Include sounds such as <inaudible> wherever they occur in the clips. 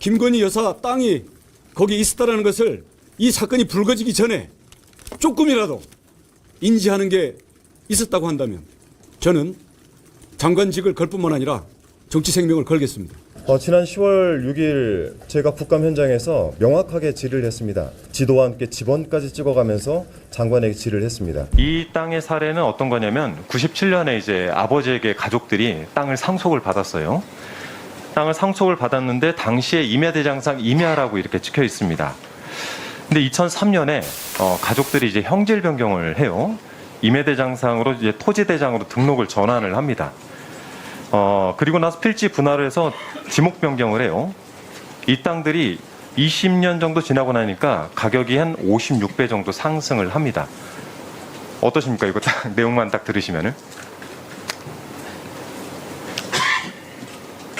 김건희 여사 땅이 거기 있었다라는 것을 이 사건이 불거지기 전에 조금이라도 인지하는 게 있었다고 한다면 저는 장관직을 걸 뿐만 아니라 정치 생명을 걸겠습니다. 어, 지난 10월 6일 제가 국감 현장에서 명확하게 질의를 했습니다. 지도와 함께 지번까지 찍어가면서 장관에게 질의를 했습니다. 이 땅의 사례는 어떤 거냐면 97년에 이제 아버지에게 가족들이 땅을 상속을 받았어요. 땅을 상속을 받았는데 당시에 임야대장상 임야라고 이렇게 찍혀 있습니다. 근데 2003년에 어, 가족들이 이제 형질 변경을 해요. 임야대장상으로 이제 토지대장으로 등록을 전환을 합니다. 어, 그리고 나서 필지 분할을 해서 지목 변경을 해요. 이 땅들이 20년 정도 지나고 나니까 가격이 한 56배 정도 상승을 합니다. 어떠십니까? 이거 딱 <laughs> 내용만 딱 들으시면은.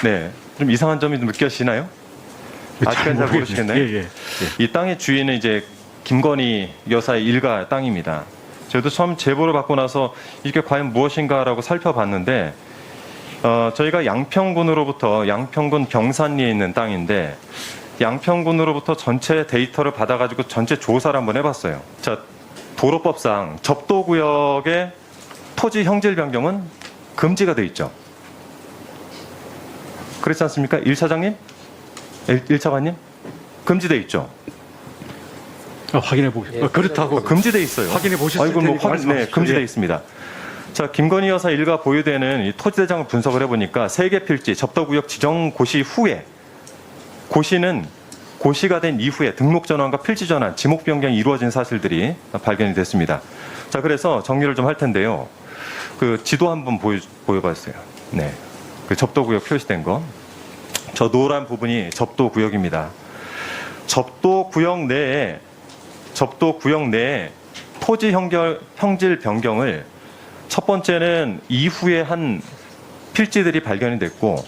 네. 좀 이상한 점이 좀 느껴지나요? 아직까지 잘 모르시겠나요? 예, 예. 이 땅의 주인은 이제 김건희 여사의 일가 땅입니다. 저도 처음 제보를 받고 나서 이게 과연 무엇인가라고 살펴봤는데 어, 저희가 양평군으로부터 양평군 병산리에 있는 땅인데 양평군으로부터 전체 데이터를 받아가지고 전체 조사를 한번 해봤어요. 자, 도로법상 접도구역의 토지 형질 변경은 금지가 돼 있죠. 그렇지 않습니까? 1차장님? 1, 차관님 금지돼 있죠. 어, 확인해 보겠습니다. 어, 그렇다고 어, 금지돼 있어요. 확인해 보셨을 아이고, 뭐 테니까 확인, 네. 금지돼 예. 있습니다. 자, 김건희 여사 일가 보유되는 이 토지대장을 분석을 해보니까 세 개 필지 접도구역 지정 고시 후에 고시는 고시가 된 이후에 등록 전환과 필지 전환, 지목 변경이 이루어진 사실들이 발견이 됐습니다. 자, 그래서 정리를 좀 할 텐데요. 그 지도 한번 보여 보여봤어요. 네, 그 접도구역 표시된 거. 저 노란 부분이 접도구역입니다. 접도구역 내에 접도구역 내에 토지 형결, 형질 변경을 첫 번째는 이후에 한 필지들이 발견이 됐고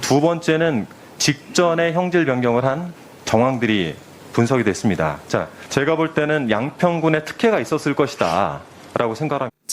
두 번째는 직전에 형질 변경을 한 정황들이 분석이 됐습니다. 자, 제가 볼 때는 양평군에 특혜가 있었을 것이다. 라고 생각합니다.